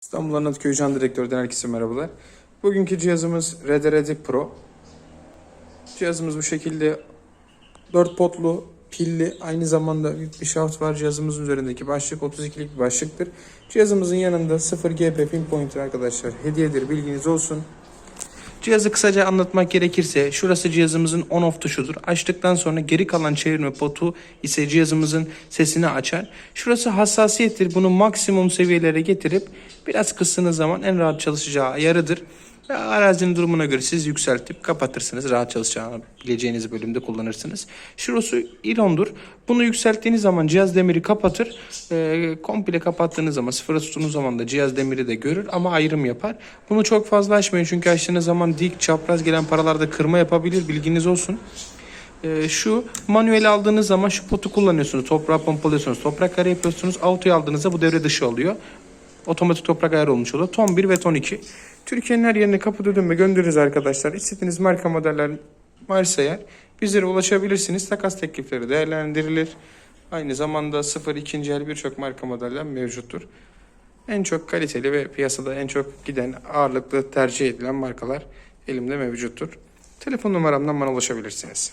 İstanbul Anıtköy Can Direktör'den herkese merhabalar. Bugünkü cihazımız RDRD Pro. Cihazımız bu şekilde 4 potlu, pilli, aynı zamanda bir şaft var cihazımızın üzerindeki başlık 32'lik bir başlıktır. Cihazımızın yanında 0 GP pinpointer arkadaşlar hediyedir bilginiz olsun. Cihazı kısaca anlatmak gerekirse şurası cihazımızın on off tuşudur. Açtıktan sonra geri kalan çevirme potu ise cihazımızın sesini açar. Şurası hassasiyettir. Bunu maksimum seviyelere getirip biraz kıstığınız zaman en rahat çalışacağı ayarıdır. Arazinin durumuna göre siz yükseltip kapatırsınız. Rahat çalışacağını bileceğiniz bölümde kullanırsınız. Şurası ilondur. Bunu yükselttiğiniz zaman cihaz demiri kapatır. Ee, komple kapattığınız zaman sıfıra tuttuğunuz zaman da cihaz demiri de görür ama ayrım yapar. Bunu çok fazla açmayın çünkü açtığınız zaman dik çapraz gelen paralarda kırma yapabilir bilginiz olsun. Ee, şu manuel aldığınız zaman şu potu kullanıyorsunuz. Toprağı pompalıyorsunuz. Toprak kare yapıyorsunuz. Autoyu aldığınızda bu devre dışı oluyor. Otomatik toprak ayarı olmuş oluyor. Ton 1 ve ton 2. Türkiye'nin her yerine kapı ödeme göndeririz arkadaşlar. İstediğiniz marka modeller varsa eğer bizlere ulaşabilirsiniz. Takas teklifleri değerlendirilir. Aynı zamanda sıfır ikinci el birçok marka modeller mevcuttur. En çok kaliteli ve piyasada en çok giden ağırlıklı tercih edilen markalar elimde mevcuttur. Telefon numaramdan bana ulaşabilirsiniz.